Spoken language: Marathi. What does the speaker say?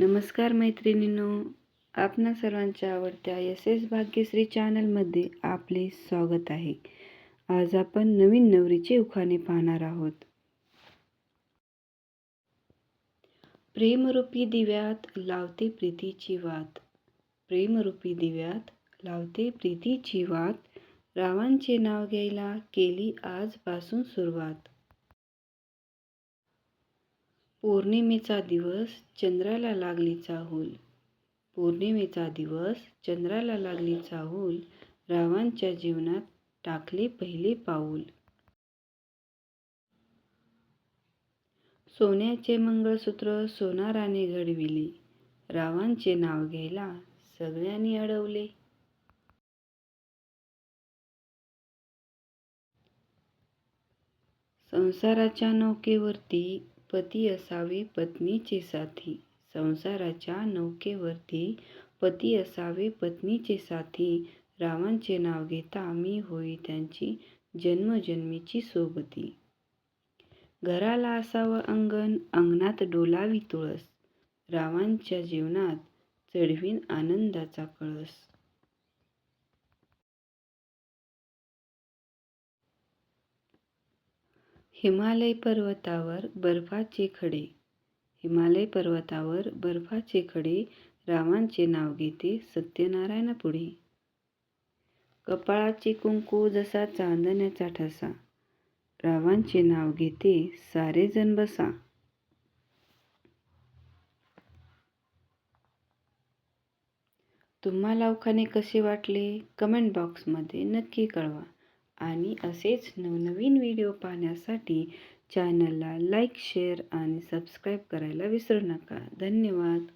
नमस्कार मैत्रिणींनो आपणा सर्वांच्या आवडत्या एस एस भाग्यश्री चॅनलमध्ये आपले स्वागत आहे. आज आपण नवीन नवरीचे उखाणे पाहणार आहोत. प्रेमरूपी दिव्यात लावते प्रीतीची वात. प्रेमरूपी दिव्यात लावते प्रीतीची वात. रावांचे नाव घ्यायला केली आजपासून सुरुवात. पौर्णिमेचा दिवस चंद्राला लागली चाहूल पौर्णिमेचा दिवस चंद्राला लागली चाहूल रावांच्या जीवनात टाकले पहिले पाऊल. सोन्याचे मंगळसूत्र सोनाराने घडविले रावांचे नाव घ्यायला सगळ्यांनी अडवले. संसाराच्या नौकेवरती पती असावे पत्नीचे साथी. संसाराच्या नौकेवरती पती असावे पत्नीचे साथी. रावांचे नाव घेता मी होई त्यांची जन्मजन्मीची सोबती. घराला असावं अंगण अंगणात डोलावी तुळस. रावांच्या जीवनात चढवीन आनंदाचा कळस. हिमालय पर्वतावर बर्फाचे खडे. हिमालय पर्वतावर बर्फाचे खडे रावांचे नाव घेते सत्यनारायण पुढे. कपाळाचे कुंकू जसा चांदण्याचा ठसा रावांचे नाव घेते सारेजण बसा. तुम्हाला उखाणे कसे वाटले? कमेंट बॉक्समध्ये नक्की कळवा. आणि असेच नवनवीन व्हिडिओ पाहण्यासाठी चॅनलला लाईक शेअर आणि सबस्क्राईब करायला विसरू नका. धन्यवाद.